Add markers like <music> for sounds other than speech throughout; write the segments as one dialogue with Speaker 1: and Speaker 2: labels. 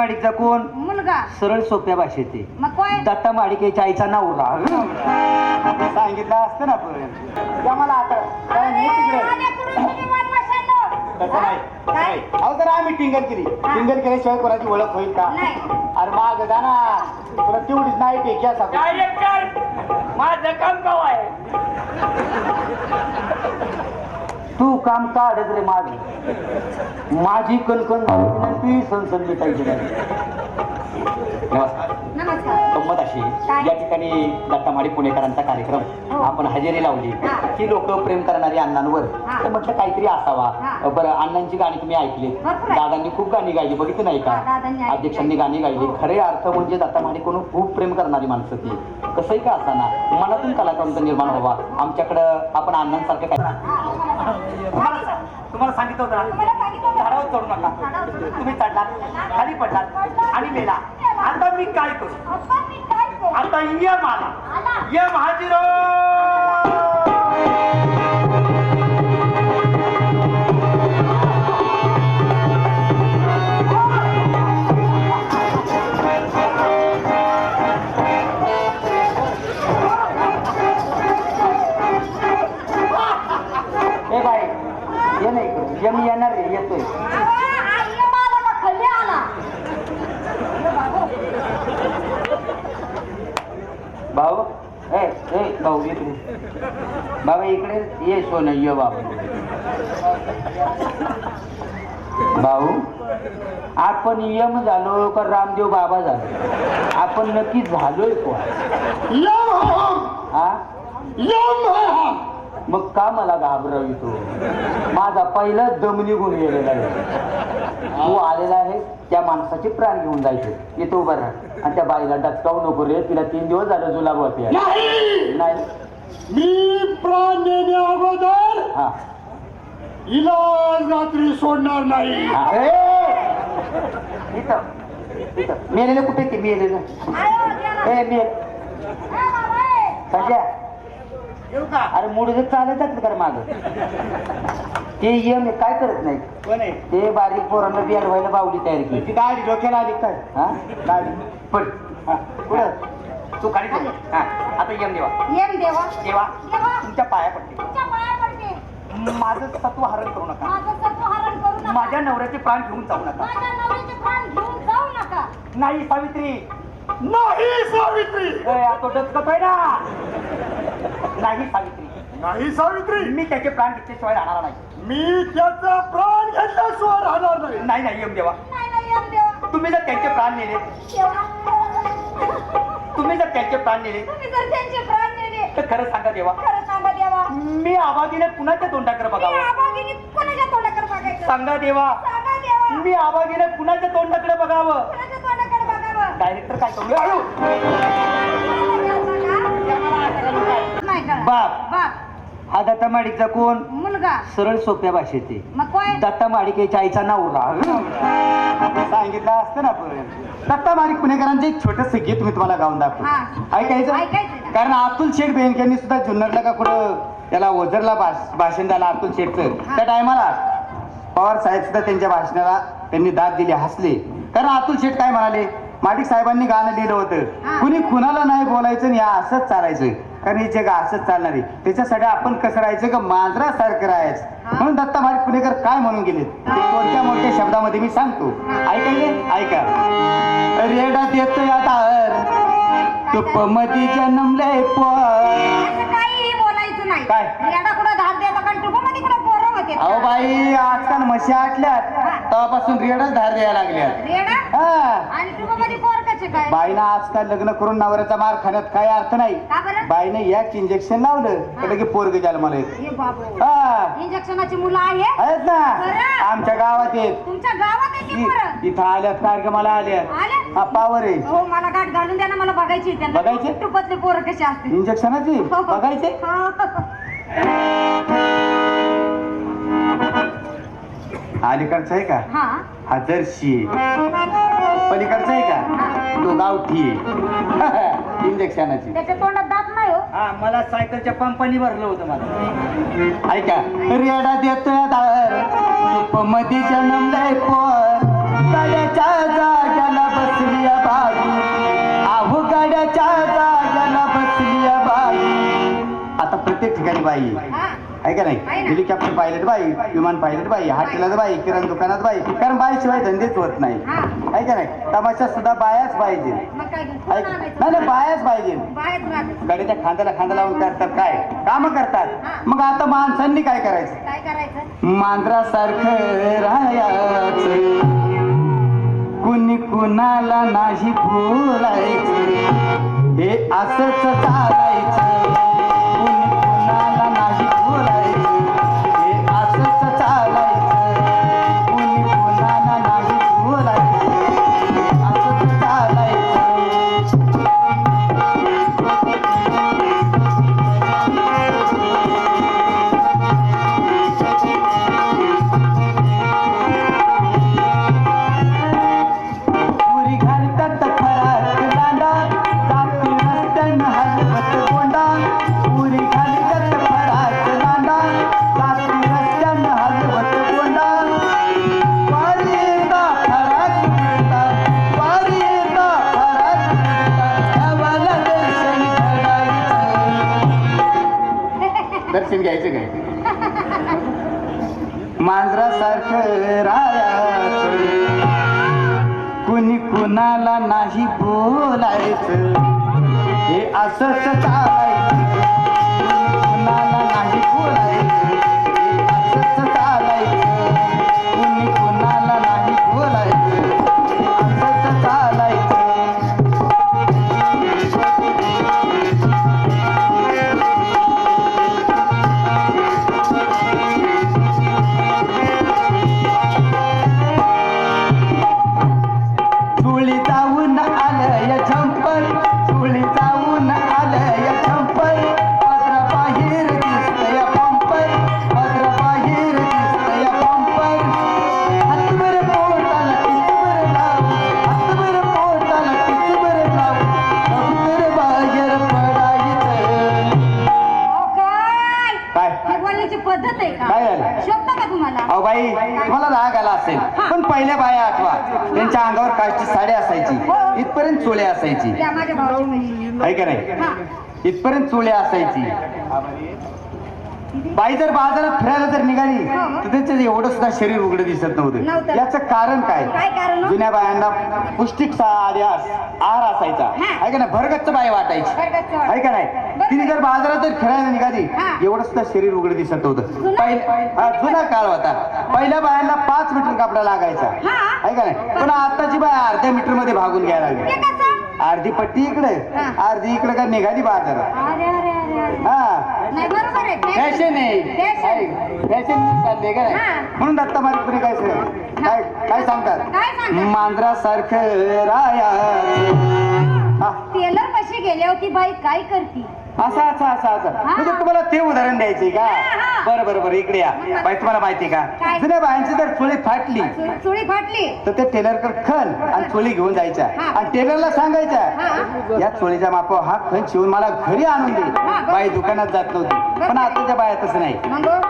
Speaker 1: माडिकचा कोण?
Speaker 2: मुलगा.
Speaker 1: सरळ सोप्या भाषेत आहे.
Speaker 2: मग काय
Speaker 1: दत्ता माडिकेच्या आईचा नवरा. सांगितलं असतं ना पण. या मला आता. काय नाही तिकडे. तसं
Speaker 2: काय?
Speaker 1: अहो जरा आम्ही टिंगल केली. टिंगल केल्याशिवाय कोणाची ओळख होईल का?
Speaker 2: नाही.
Speaker 1: अरे माग जा ना. तुला तेवढीच नाही टेक्या सांगू
Speaker 3: डायरेक्टर माझं काम गाव आहे.
Speaker 1: काम काढत रे माझ माझी कणकण ती सनसन मिटायची नाही नमस्कार
Speaker 2: नमस्कार
Speaker 1: गंमत अशी
Speaker 2: काय?
Speaker 1: या ठिकाणी दत्तामाडी पुणेकरांचा कार्यक्रम
Speaker 2: हो.
Speaker 1: आपण हजेरी लावली
Speaker 2: हा.
Speaker 1: की लोक प्रेम करणारी अण्णांवर
Speaker 2: हा.
Speaker 1: तर म्हटलं काहीतरी असावा
Speaker 2: हा.
Speaker 1: बरं अण्णांची गाणी तुम्ही ऐकली
Speaker 2: भरपूर.
Speaker 1: दादांनी खूप गाणी गायली बघितलं नाही
Speaker 2: हा, दादांनी
Speaker 1: का
Speaker 2: ऐकली.
Speaker 1: अध्यक्षांनी गाणी गायली खरे अर्थ म्हणजे दत्तामाडी कोण खूप प्रेम करणारी माणसं ती कसंही का असाना मनातून कलाकारांचा निर्माण व्हावा आमच्याकडं आपण अण्णांसारखं काय तुम्हाला तुम्हाला सांगितलं होतं ना
Speaker 2: तुम्हाला सांगितलं होतं.
Speaker 1: झाडावर चढू नका. तुम्ही चढलात खाली पडलात आणि मेला. आता मी काय करू?
Speaker 2: आता मी काय करू?
Speaker 1: आता यम येणार रे येतोय? भाऊ ए ए भाऊ इकडे बाबा इकडे ये सोनं ये बाबा. भाऊ आपण यम झालो का रामदेव बाबा झालो? आपण नक्की झालोय कोण? हा? मग का मला घाबरवितो? माझा पहिला दम निघून गेलेला आहे. तू आलेला आहे त्या माणसाचे प्राण घेऊन जायचे. येतो उभा राहा. आणि त्या बाईला डचकावू नको रे तिला तीन दिवस झालं जुलाब होते.
Speaker 4: नाही!
Speaker 1: नाही.
Speaker 4: मी प्राण देण्या अगोदर
Speaker 1: हा.
Speaker 4: हिला रात्री सोडणार नाही.
Speaker 1: ए! इथं. इथं. मेलेलं कुठे ते? मेलेलं.
Speaker 2: आयो, गेला.
Speaker 1: ए मेल.
Speaker 2: ए, बाबा, ए.
Speaker 1: सध्या
Speaker 4: येऊ का?
Speaker 1: अरे मुड चालत जात कर माग. ते यम काय करत नाही
Speaker 4: कोण आहे?
Speaker 1: ते बारीक पोरांना बियाड व्हायला बावली तयार केली.
Speaker 4: ती गाडी डोक्याला आली काय
Speaker 1: हा? गाडी. हा पुढं. तू खाली ठेव. हा आता यम देवा.
Speaker 2: येम देवा.
Speaker 1: देवा.
Speaker 2: देवा.
Speaker 1: तुमच्या पाया पडते
Speaker 2: तुमच्या पाया पडते
Speaker 1: माझं सत्व हरण करू नका.
Speaker 2: माझं सत्व हरण करू नका.
Speaker 1: माझ्या नवऱ्याचे प्राण घेऊन जाऊ नका.
Speaker 2: माझ्या नवऱ्याचे प्राण घेऊन जाऊ नका.
Speaker 1: नाही सावित्री.
Speaker 4: नाही सावित्री.
Speaker 1: ए, आता डचकतोय ना. नाही सावित्री.
Speaker 4: नाही सावित्री!
Speaker 1: मी त्याचे प्राण घेतल्याशिवाय राहणार नाही.
Speaker 4: मी त्याचा प्राण घेतल्याशिवाय राहणार नाही.
Speaker 1: नाही नाही यम देवा.
Speaker 2: नाही नाही येम देवा.
Speaker 1: तुम्ही जर त्यांचे प्राण नेले तुम्ही जर त्यांचे प्राण नेले
Speaker 2: तुम्ही जर त्यांचे प्राण नेले
Speaker 1: तर खरं सांगा देवा.
Speaker 2: खरं सांगा देवा.
Speaker 1: मी आबागीने कुणाच्या तोंडाकडे बघावं? सांगा देवा.
Speaker 2: सांगा देवा.
Speaker 1: मी आबागीने कुणाच्या तोंडाकडे बघावं?
Speaker 2: कोणाच्या तोंडाकडे बघावं?
Speaker 1: डायरेक्टर काय करू!
Speaker 2: नाही कळत.
Speaker 1: बाप.
Speaker 2: बाप.
Speaker 1: हा दत्ता माडिकचा कोण?
Speaker 2: मुलगा.
Speaker 1: सरळ सोप्या भाषेत आहे.
Speaker 2: मग काय
Speaker 1: दत्ता माडिकेच्या आईचा नवरा. सांगितलं असतं ना दत्ता माडिक पुणेकरांचे एक छोटस गीत मी तुम्हाला गाऊन दाखवतो.
Speaker 2: हा.
Speaker 1: ऐकायचं?
Speaker 2: ऐकायचं.
Speaker 1: कारण अतुल शेठ बेनकेंनी सुद्धा जुन्नरला का कुठं त्याला ओझरला भाष- भाषण झालं अतुल शेठचं.
Speaker 2: हा.
Speaker 1: त्या टायमाला पवार साहेब सुद्धा त्यांच्या भाषणाला त्यांनी दाद दिली हसले. कारण अतुल शेठ काय म्हणाले? माडिक साहेबांनी गाणं लिहिलं होतं. कुणी कुणाला नाही बोलायचं आणि या असंच चालायचं. कारण हे जग असंच चालणार आहे. त्याच्यासाठी आपण कसं राहायचं का मांजरासारखं राहायचं. म्हणून दत्ता माडिक पुणेकर काय म्हणून गेले ते कोणत्या मोठ्या शब्दामध्ये मी सांगतो? ऐकायले ऐका रेडात येतोय आता तुप मधी जन्मले
Speaker 2: बोलायचं नाही.
Speaker 1: काय?
Speaker 2: कुठं कुठं पोरं होते?
Speaker 1: अहो बाई आजकाल म्हशी आटल्यात. तेव्हापासून रेडच धार द्यायला लागल्यात.
Speaker 2: रेडा?
Speaker 1: हा.
Speaker 2: आणि कसे काय?
Speaker 1: बाईनं आजकाल लग्न करून नवऱ्याचा मार खाण्यात काही अर्थ नाही.
Speaker 2: बरं?
Speaker 1: बाईनं एक इंजेक्शन लावलं. तर की पोरग
Speaker 2: हे बाबू
Speaker 1: हा.
Speaker 2: इंजेक्शनाची मुलं आहे
Speaker 1: आहेत ना? आमच्या गावात येत
Speaker 2: तुमच्या गावात आहे की
Speaker 1: इ- इथं आल्यात कार्यक्रमाला आल्यात.
Speaker 2: आले
Speaker 1: हा पावर आहे.
Speaker 2: हो मला गाठ घालून द्या ना मला बघायची त्यांना.
Speaker 1: बघायची?
Speaker 2: टुपातले पोरं कसे असते
Speaker 1: इंजेक्शनाची बघायचे? अलीकडचं आहे का?
Speaker 2: हा.
Speaker 1: हा जर्शी आहे. पलीकडचं आहे का? तो गावठी आहे. <laughs> इंजेक्शनाची.
Speaker 2: त्याच्या तोंडात दात नाही हो.
Speaker 1: हा मला सायकलच्या पंपानी भरलं होतं मला. ऐका रेडा देतोय आहे का नाही. हेलिकॉप्टर पायलट बाई विमान पायलट बाई हॉटेलात बाई किराणा दुकानात बाई कारण बाईशिवाय धंदेच होत नाही।
Speaker 2: हा.
Speaker 1: आहे का नाही? तमाशा सुद्धा बायाच पाहिजे नाही नाही बायाच पाहिजे गाडीच्या खांद्याला खांदा लावून करतात काय? काम करतात. मग आता माणसांनी काय करायचं?
Speaker 2: काय करायचं?
Speaker 1: मांजरासारखं राहायचं. कुणी कुणाला नाही बोलायचं हे असंच चालायचं. कुणाला नाही बोलायचं? हे असंच चालायचं. पण पहिल्या बाया आठवा. त्यांच्या अंगावर काष्टी साडी असायची. इथपर्यंत चोळे असायची.
Speaker 2: त्या माझ्या भावाची मुलगी.
Speaker 1: आहे का नाही?
Speaker 2: हा.
Speaker 1: इथपर्यंत चोळी असायची. बाई जर बाजारात फिरायला जर निघाली तर त्यांचं एवढं सुद्धा शरीर उघडं दिसत नव्हतं. याचं कारण काय? जुन्या बायांना पौष्टिक आहार आहार असायचा. आहे का नाही? भरगच्च बाई वाटायची. आहे का नाही. तिने जर बाजारात जर फिरायला निघाली. एवढं सुद्धा शरीर उघडं दिसत नव्हतं.
Speaker 2: जुना-
Speaker 1: काळ होता. पहिल्या बायांना पाच मीटर कपडा लागायचा. आहे का नाही? पण आताची बाय अर्ध्या मीटरमध्ये भागून घ्यायला लागली. अर्धी पट्टी इकडे. अर्धी इकडे का निघाली बाजारात
Speaker 2: अरे अरे अरे अरे
Speaker 1: हा
Speaker 2: नाही बरोबर आहे
Speaker 1: फॅशन आहे. फॅशन चालले का नाही
Speaker 2: हा.
Speaker 1: म्हणून दत्ता मारिकपुरे काय काय काय सांगतात?
Speaker 2: काय सांगतात?
Speaker 1: मांजरासारखं राया
Speaker 2: टेलर कशी गेली होती बाई काय करती?
Speaker 1: असं असं असं असं. म्हणजे तुम्हाला ते उदाहरण द्यायचंय का. बरं बरं बरं इकडे या. बाई तुम्हाला माहिती का? जुन्या बायांची जर चोळी फाटली
Speaker 2: चुळी फाटली.
Speaker 1: तर ते टेलरकडे खण आणि चोळी घेऊन जायच्या. आणि टेलरला सांगायच्या. या चोळीच्या मापावर हा खण शिवून मला घरी आणून दे. बाई दुकानात जात नव्हती. पण आताच्या बाया तसं नाही.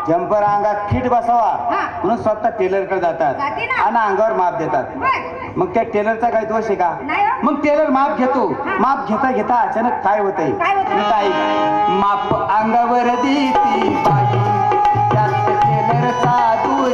Speaker 1: जंपर अंगात फिट बसावा. म्हणून स्वतः टेलरकडे जातात
Speaker 2: जाते ना.
Speaker 1: आणि अंगावर माप देतात. मग त्या टेलरचा काय दोष आहे का?
Speaker 2: हो.
Speaker 1: मग टेलर माप घेतो. माप घेता घेता अचानक काय होतंय?
Speaker 2: काय होतंय?
Speaker 1: काय माप अंगावर देती बाई. जास्त केलं साधू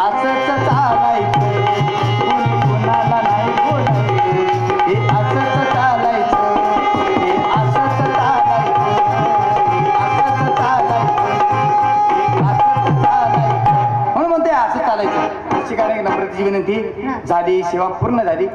Speaker 1: असंच चालायचं कुणी कुणाला नाही बोलायचं हे असंच चालायचं असंच चालायचं असंच चालायचं असंच चालायचं म्हणून म्हणते असं चालायचं अशी काय नम्रतेची विनंती. झाली सेवा पूर्ण झाली.